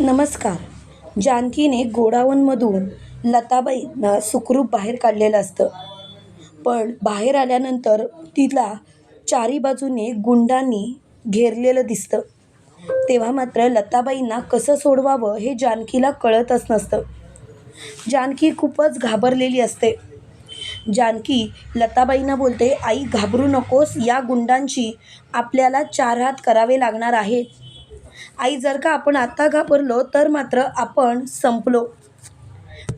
नमस्कार. जानकीने गोडाऊनमधून लताबाईंना सुखरूप बाहेर काढलेलं असतं. पण बाहेर आल्यानंतर तिला चारी बाजूने गुंडांनी घेरलेलं दिसतं. तेव्हा मात्र लताबाईंना कसं सोडवावं हे जानकीला कळतच नसतं. जानकी खूपच घाबरलेली असते. जानकी लताबाईंना बोलते आई घाबरू नकोस. या गुंडांची आपल्याला चार हात करावे लागणार आहेत आई जर का आपण आत्ता घाबरलो तर मात्र आपण संपलो.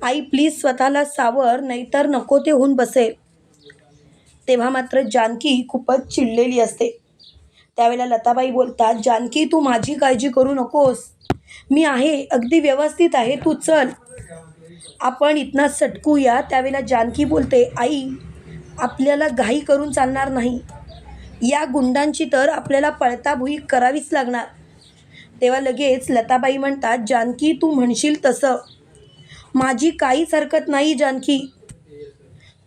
आई प्लीज स्वतःला सावर नाहीतर नको ते होऊन बसेल. तेव्हा मात्र जानकी खूपच चिडलेली असते. त्यावेळेला लताबाई बोलतात जानकी तू माझी काळजी करू नकोस. मी आहे अगदी व्यवस्थित आहे तू चल. आपण इथनं सटकूया त्यावेळेला जानकी बोलते आई आपल्याला घाई करून चालणार नाही. या गुंडांची तर आपल्याला पळताभुई करावीच लागणार. तेव्हा लगेच लताबाई म्हणतात जानकी तू म्हणशील तसं. माझी काहीच हरकत नाही जानकी.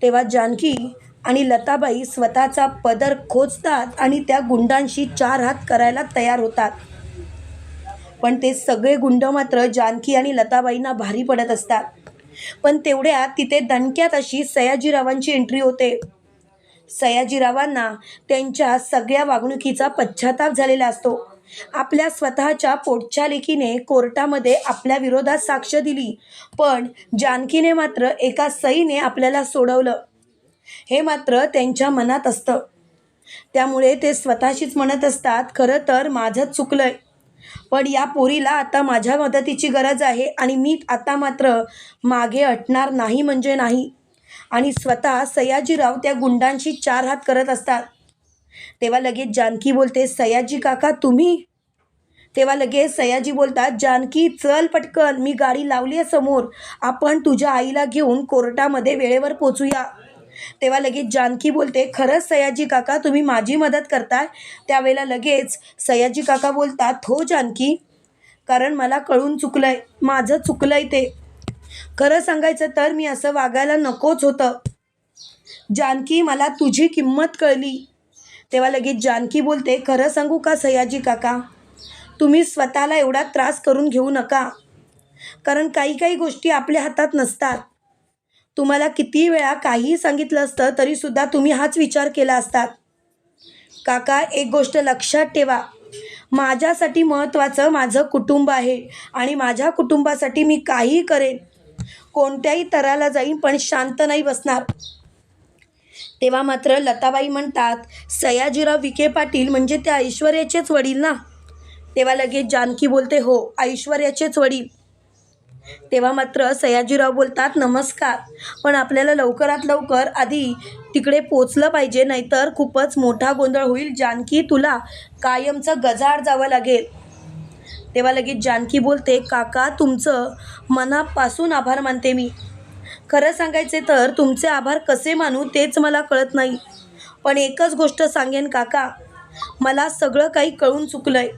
तेव्हा जानकी आणि लताबाई स्वतःचा पदर खोचतात आणि त्या गुंडांशी चार हात करायला तयार होतात. पण ते सगळे गुंड मात्र जानकी आणि लताबाईंना भारी पडत असतात. पण तेवढ्यात तिथे दणक्यात अशी सयाजीरावांची एंट्री होते. सयाजीरावांना त्यांच्या सगळ्या वागणुकीचा पश्चाताप झालेला असतो. आपल्या स्वतःच्या पोटच्या लेखीने कोर्टामध्ये आपल्या विरोधात साक्ष दिली. पण जानकीने मात्र एका सईने आपल्याला सोडवलं. हे मात्र त्यांच्या मनात असतं. त्यामुळे ते स्वतःशीच म्हणत असतात खरं तर माझं चुकलंय. पण या पोरीला आता माझ्या मदतीची गरज आहे आणि मी आता मात्र मागे हटणार नाही म्हणजे नाही. आणि स्वतः सयाजीराव त्या गुंडांशी चार हात करत असतात. तेव्हा लगेच जानकी बोलते सयाजी काका तुम्ही? तेव्हा लगेच सयाजी बोलतात जानकी चल पटकन मी गाडी लावली आहे समोर. आपण तुझ्या आईला घेऊन कोर्टामध्ये वेळेवर पोचूया. तेव्हा लगेच जानकी बोलते खरंच सयाजी काका तुम्ही माझी मदत करताय? त्यावेळेला लगेच सयाजी काका बोलतात हो जानकी कारण मला कळून चुकलंय माझं चुकलंय ते. खरं सांगायचं तर मी असं वागायला नकोच होतं. जानकी मला तुझी किंमत कळली. तेव्हा लगेच जानकी बोलते खरं सांगू का सयाजी काका? तुम्ही स्वतःला एवढा त्रास करून घेऊ नका. कारण काही काही गोष्टी आपल्या हातात नसतात. तुम्हाला किती वेळा काहीही सांगितलं असतं तरीसुद्धा तुम्ही हाच विचार केला असतात. काका एक गोष्ट लक्षात ठेवा. माझ्यासाठी महत्त्वाचं माझं कुटुंब आहे आणि माझ्या कुटुंबासाठी मी काहीही करेन. कोणत्याही तराला जाईन पण शांत नाही बसणार. तेव्हा मात्र लताबाई म्हणतात सयाजीराव विखे पाटील म्हणजे त्या ऐश्वर्याचेच वडील ना? तेव्हा लगेच जानकी बोलते हो ऐश्वर्याचेच वडील. तेव्हा मात्र सयाजीराव बोलतात नमस्कार पण आपल्याला लवकरात लवकर आधी तिकडे पोचलं पाहिजे नाहीतर खूपच मोठा गोंधळ होईल. जानकी तुला कायमचं गजाड जावं लागेल. तेव्हा लगेच जानकी बोलते काका तुमचं मनापासून आभार मानते मी. खरं सांगायचे तर तुमचे आभार कसे मानू तेच मला कळत नाही. पण एकच गोष्ट सांगेन काका मला सगळं काही कळून चुकलं आहे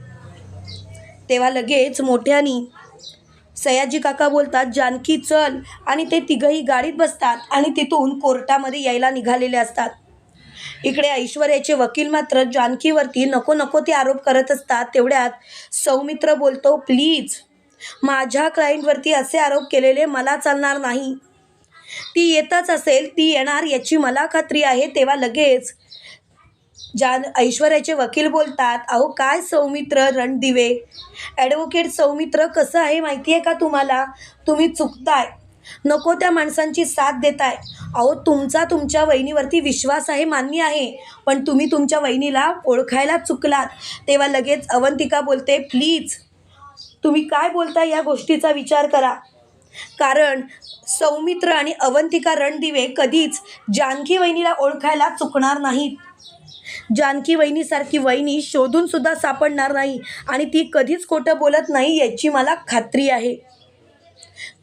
तेव्हा लगेच मोठ्यानी सयाजी काका बोलतात जानकी चल. आणि ते तिघही गाडीत बसतात आणि तिथून कोर्टामध्ये यायला निघालेले असतात. इकडे ऐश्वर्याचे वकील मात्र जानकीवरती नको नको ते आरोप करत असतात. तेवढ्यात सौमित्र बोलतो प्लीज माझ्या क्लायंटवरती असे आरोप केलेले मला चालणार नाही. ती येतच असेल ती येणार याची मला खात्री आहे. तेव्हा लगेच जान ऐश्वर्याचे वकील बोलतात अहो काय सौमित्र रणदिवे? ॲडव्होकेट सौमित्र कसं आहे माहिती आहे का तुम्हाला? तुम्ही चुकताय. नको त्या माणसांची साथ देताय. अहो तुमचा तुमच्या वहिनीवरती विश्वास आहे मान्य आहे. पण तुम्ही तुमच्या वहिनीला ओळखायला चुकलात. तेव्हा लगेच अवंतिका बोलते प्लीज तुम्ही काय बोलता या गोष्टीचा विचार करा. कारण सौमित्र आणि अवंतिका रणदिवे कधीच जानकी वहिनीला ओळखायला चुकणार नाहीत. जानकी वहिनीसारखी वहिनी शोधूनसुद्धा सापडणार नाही आणि ती कधीच खोटं बोलत नाही याची मला खात्री आहे.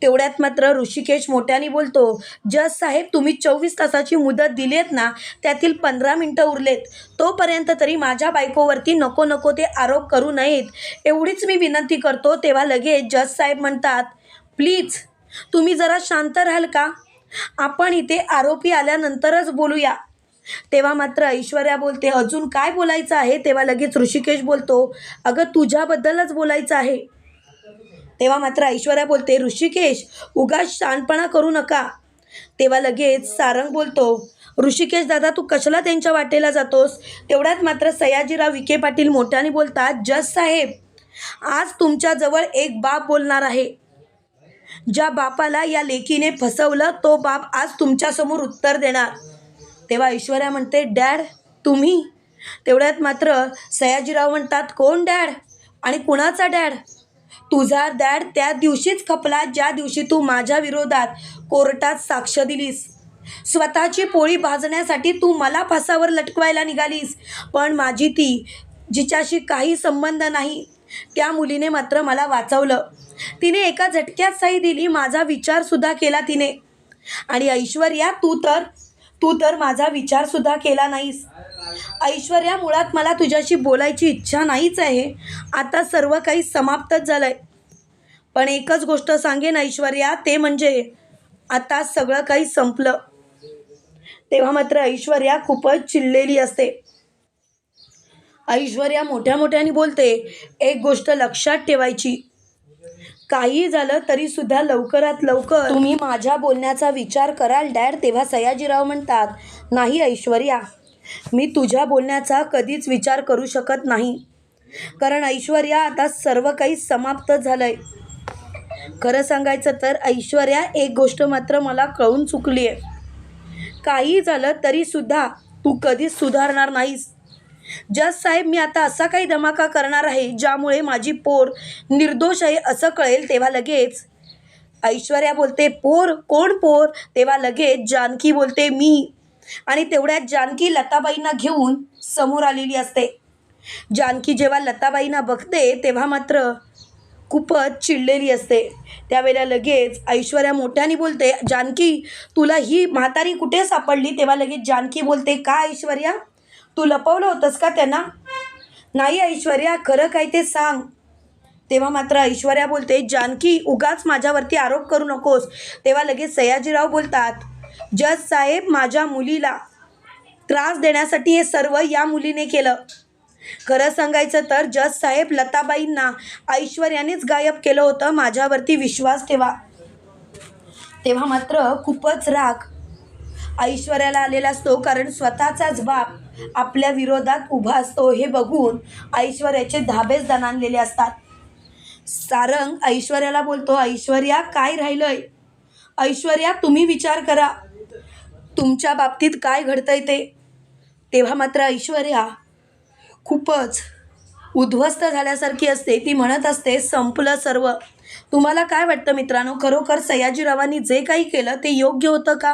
तेवढ्यात मात्र ऋषिकेश मोठ्याने बोलतो जज साहेब तुम्ही चोवीस तासाची मुदत दिली आहेत ना त्यातील पंधरा मिनटं उरलेत. तोपर्यंत तरी माझ्या बायकोवरती नको नको ते आरोप करू नयेत. एवढीच मी विनंती करतो तेव्हा लगेच जज साहेब म्हणतात प्लीज तुम्ही जरा शांत राहाल का? आपण इथे आरोपी आल्यानंतरच बोलूया. तेव्हा मात्र ऐश्वर्या बोलते अजून काय बोलायचं आहे? तेव्हा लगेच ऋषिकेश बोलतो अगं तुझ्याबद्दलच बोलायचं आहे. तेव्हा मात्र ऐश्वर्या बोलते ऋषिकेश उगा शानपणा करू नका. तेव्हा लगेच सारंग बोलतो ऋषिकेश दादा तू कशाला त्यांच्या वाटेला जातोस? तेवढ्यात मात्र सयाजीराव विखे पाटील मोठ्याने बोलतात जज साहेब आज तुमच्याजवळ एक बाप बोलणार आहे. ज्या बापाला या लेकीने फसवलं तो बाप आज तुमच्यासमोर उत्तर देणार. तेव्हा ऐश्वर्या म्हणते डॅड तुम्ही? तेवढ्यात मात्र सयाजीराव म्हणतात कोण डॅड? आणि कुणाचा डॅड? तुझा डॅड त्या दिवशीच खपला ज्या दिवशी तू माझ्या विरोधात कोर्टात साक्ष दिलीस. स्वतःची पोळी भाजण्यासाठी तू मला फासावर लटकवायला निघालीस. पण माझी ती जिच्याशी काही संबंध नाही त्या मुलीने मात्र मला वाचवलं. तिने एका झटक्यात सही दिली माझा विचारसुद्धा केला तिने. आणि ऐश्वर्या तू तर तू तर माझा विचारसुद्धा केला नाहीस. ऐश्वर्या मुळात मला तुझ्याशी बोलायची इच्छा नाहीच आहे. आता सर्व काही समाप्तच झालं आहे पण एकच गोष्ट सांगेन ऐश्वर्या ते म्हणजे आता सगळं काही संपलं. तेव्हा मात्र ऐश्वर्या खूपच चिडलेली असते. ऐश्वर्या मोठ्या मोठ्याने बोलते एक गोष्ट लक्षात ठेवायची. काही झालं तरी सुद्धा लवकरात लवकर तुम्ही माझ्या बोलण्याचा विचार कराल डॅड तेव्हा सयाजीराव म्हणतात नाही ऐश्वर्या मी तुझ्या बोलण्याचा कधीच विचार करू शकत नाही. कारण ऐश्वर्या आता सर्व काही समाप्त झालंय. खरं सांगायचं तर ऐश्वर्या एक गोष्ट मात्र मला कळून चुकली आहे काही झालं तरी सुद्धा तू कधीच सुधारणार नाहीस. जज साहेब मी आता असा काही धमाका करणार आहे ज्यामुळे माझी पोर निर्दोष आहे असं कळेल तेव्हा लगेच. ऐश्वर्या बोलते पोर? कोण पोर? तेव्हा लगेच जानकी बोलते मी. आणि तेवढ्यात जानकी लताबाईंना घेऊन समोर आलेली असते. जानकी जेव्हा लताबाईंना बघते तेव्हा मात्र खूपच चिडलेली असते. त्यावेळेला लगेच ऐश्वर्या मोठ्याने बोलते जानकी तुला ही म्हातारी कुठे सापडली? तेव्हा लगेच जानकी बोलते का ऐश्वर्या? तू लपवलं होतंस का त्यांना? नाही ऐश्वर्या खरं काय ते सांग. तेव्हा मात्र ऐश्वर्या बोलते जानकी उगाच माझ्यावरती आरोप करू नकोस. तेव्हा लगेच सयाजीराव बोलतात जज साहेब माझ्या मुलीला त्रास देण्यासाठी हे सर्व या मुलीने केलं. खरं सांगायचं तर जज साहेब लताबाईंना ऐश्वर्यानेच गायब केलं होतं माझ्यावरती विश्वास ठेवा. तेव्हा मात्र खूपच राग ऐश्वर्याला आलेला असतो कारण स्वतःचाच बाप आपल्या विरोधात उभा असतो. हे बघून ऐश्वर्याचे धाबेच दणानलेले असतात. सारंग ऐश्वर्याला बोलतो ऐश्वर्या काय राहिलंय? ऐश्वर्या तुम्ही विचार करा. तुमच्या बाबतीत काय घडतंय ते? तेव्हा मात्र ऐश्वर्या खूपच उद्ध्वस्त झाल्यासारखी असते. ती म्हणत असते संपलं सर्व. तुम्हाला काय वाटतं मित्रांनो? खरोखर सयाजीरावांनी जे काही केलं ते योग्य होतं का?